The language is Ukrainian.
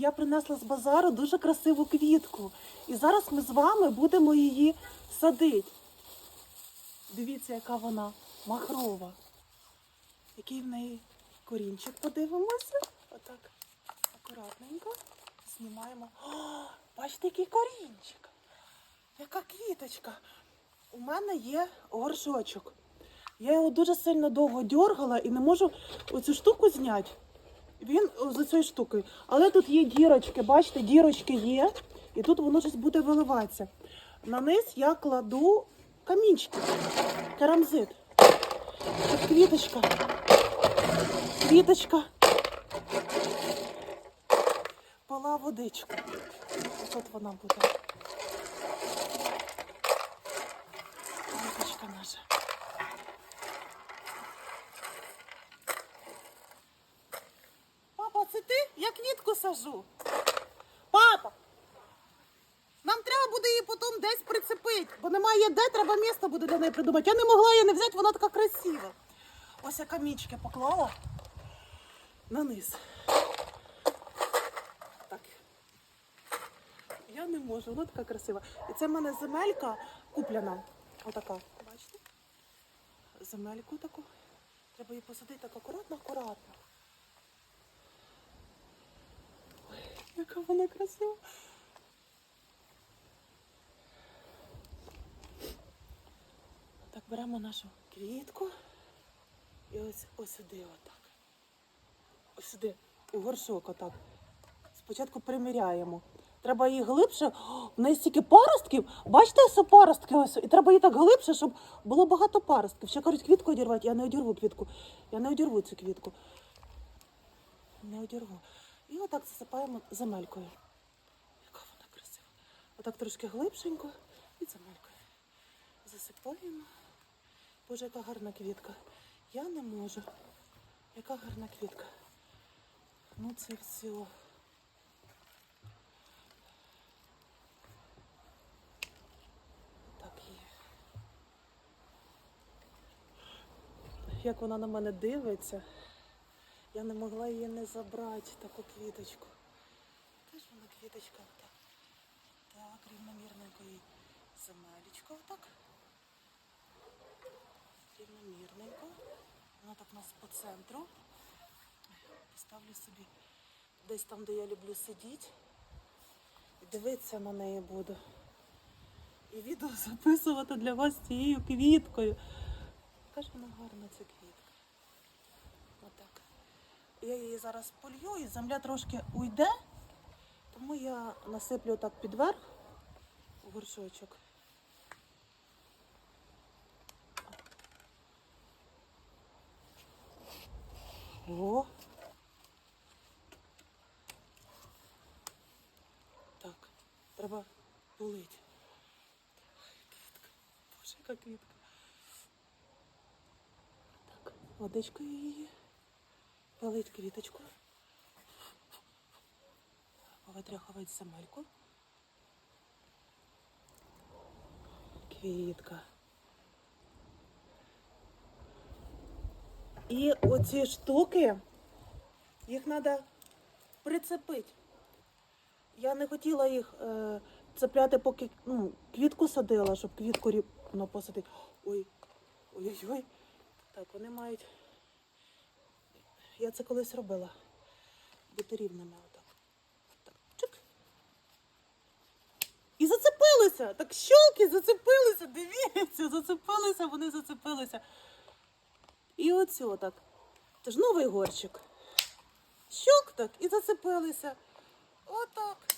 Я принесла з базару дуже красиву квітку. І зараз ми з вами будемо її садити. Дивіться, яка вона махрова. Який в неї корінчик, подивимося. Отак акуратненько знімаємо. О, бачите, який корінчик. Яка квіточка. У мене є горшочок. Я його дуже сильно довго дергала і не можу оцю штуку зняти. Він за цією штукою. Але тут є дірочки, бачите, дірочки є, і тут воно щось буде виливатися. На низ я кладу камінчики, керамзит. Тут квіточка. Квіточка. Пила водичку. Ось Тут вона буде. Квіточка наша. Папа, це ти? Я квітку сажу. Папа! Нам треба буде її потім десь прицепити, бо немає де, треба місце буде для неї придумати. Я не могла її не взяти, вона така красива. Ось я камінчики поклала на низ. Так. Я не можу, вона така красива. І це в мене земелька куплена. Отака. Бачите? Земельку таку. Треба її посадити так акуратно, акуратно. Ой, яка вона красива. Так, беремо нашу квітку. І ось ось сюди отак. Ось сюди, у горшок отак. Спочатку приміряємо. Треба її глибше. В неї стільки паростків. Бачите, ось паростки ось. І треба її так глибше, щоб було багато паростків. Ще кажуть, квітку одірвати, я не одірву квітку. Я не одірву цю квітку. Не одірву. І отак засипаємо земелькою. Яка вона красива. Отак трошки глибшенько і земелькою. Засипаємо. Боже, яка гарна квітка. Я не можу. Яка гарна квітка. Ну це все. Так є. Як вона на мене дивиться, я не могла її не забрати, таку квіточку. Теж вона квіточка отак. Так, рівномірненько їй земелечко отак. Рівномірненько. Вона так у нас по центру. Поставлю собі десь там, де я люблю сидіти. Дивитися на неї буду. І відео записувати для вас цією квіткою. Яка ж вона гарна ця квітка. Отак. Я її зараз полью і земля трошки уйде, тому я насиплю так підверх у горшочок. О. Так, треба полити. Квітка. Боже, яка квітка. Так, водичкою її. Полить квіточку. Повитряхувати земельку. Квітка. І оці штуки, їх треба прицепити. Я не хотіла їх е, цепляти, поки ну, квітку садила, щоб квітку рівно посадити. Ой, ой-ой-ой. Так, вони мають. Я це колись робила. Бути рівними отак. Так, чик. І зацепилися! Так щолки зацепилися, дивіться, зацепилися, вони зацепилися. І оцю отак. Це ж новий горщик. Щок так і зацепилися. Отак.